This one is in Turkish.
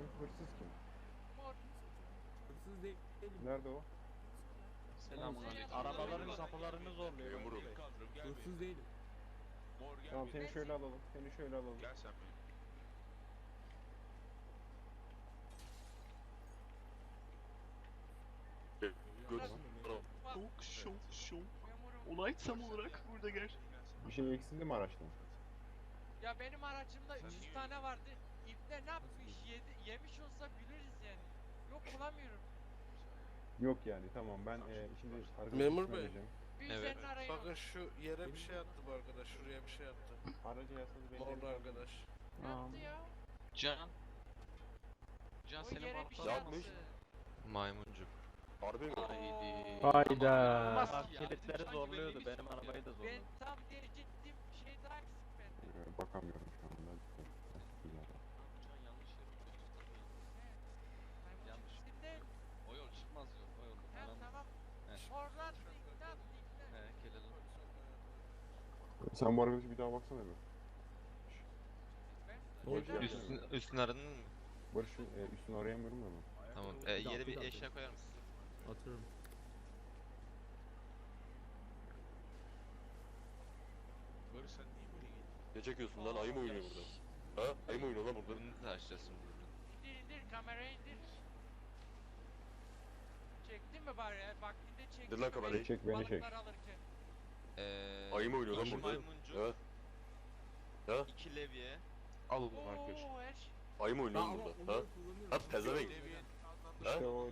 kim? Hırsız kim? Hırsız değil. Nerede o? Selamünaleyküm. Arabaların kapılarını zorluyor. Yumruğum. Hırsız değilim. Tamam seni şöyle alalım. Seni şöyle alalım. Gel sen benim. Göz. Şok şok şok. Olay tam olarak burada gel. Bir şey eksildi mi araçtan? Ya benim aracımda 300 tane vardı. İpler Yedi, yemiş olsa biliriz yani. Yok bulamıyorum. Yok yani tamam ben e, şimdi arkadaşım Memur bey. Bir Evet. üzerine arayın. Bakın şu yere bir şey attı bu arkadaş. Şuraya bir şey attı. Aracı yasanız belli Morlu arkadaş. Ne yaptı ya? Can. Can O senin yere bir şey. Yapmış. attı. Maymuncuk. Harbi mi? Haydi. Hayda. Bak kilitleri zorluyordu. Benim arabayı da Ben zorluyordu. tam diyecektim bir şey daha eksik bende. Ee, bakamıyorum Sen bu arkadaşı bir daha baksana bir. Ben Ne oldu ya? Üstün, üstün aradın mı? Barış şu, e, üstünü arayamıyorum da ben. Tamam. Bir E, dakika, yere bir bir dakika. eşya koyar mısın? Atıyorum. Barış sen niye böyle geldin? Ne çekiyorsun lan? Ayı mı oynuyor burada? Ha? Ayı mı oynuyor lan burada? Bunu da açacağız şimdi. indir indir kamerayı indir. Çektin mi bari? Vaktinde çektin. İndir lan kamerayı. Çek beni çek. balıklar alırken? Eee... Ayı mı oynuyor lan burada? maymuncuk, Ha? Ha? iki levye. Al bunu arkadaş. Oo her şey. Ayı mı oynuyor burada? Ha? Ha? Pezevenk. Ha? İşte o